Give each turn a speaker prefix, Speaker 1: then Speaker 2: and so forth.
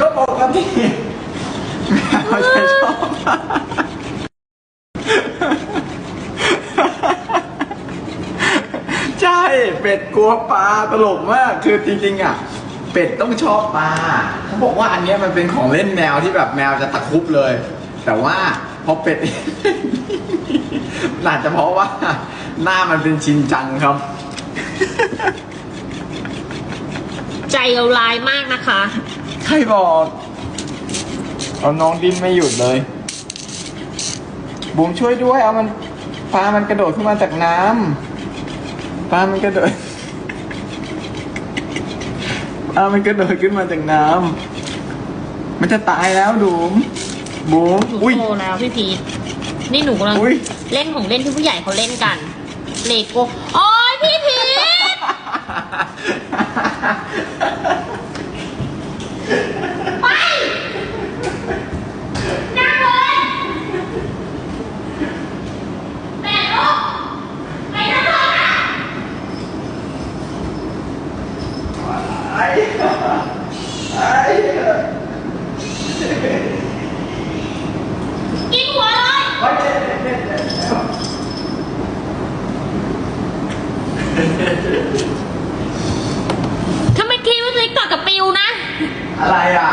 Speaker 1: ก็ปกติแมวจะชอบใช่เป็ดกลัวปลาตลกมากคือจริงๆอะ เป็ดต้องชอบปลาเขาบอกว่าอันเนี้ยมันเป็นของเล่นแมวที่แบบแมวจะตะครุบเลย แต่ว่าพอเป็ด น่าจะเพราะว่า หน้ามันเป็นชินจังครับ
Speaker 2: ใจเราลายมากนะคะ
Speaker 1: ใครบอกเอาน้องดิ้นไม่หยุดเลย บุ๋มช่วยด้วย เอามันปลามันกระโดดขึ้นมาจากน้ำปลามันกระโดดปลามันกระโดดขึ้นมาจากน้ำมันจะตายแล้วดูมบุ๋ม
Speaker 2: หนู
Speaker 1: อุ้ย
Speaker 2: โตแล้วพี่พีทนี่หนูกำลัง
Speaker 1: อุ๊ย
Speaker 2: เล่นของเล่นที่ผู้ใหญ่เขาเล่นกัน เลโก้โอ้ยพี่พีทไปนั่งเลยแม่ลูกไปนั่งเลยนะ
Speaker 1: ไอ้ไอ้
Speaker 2: กินหัวเลย
Speaker 1: ไอ้เด็ดเด็ดเด็ดเด็ด
Speaker 2: ทำไมทีมันเล็กต่อกับปิวนะ
Speaker 1: อะไรอะ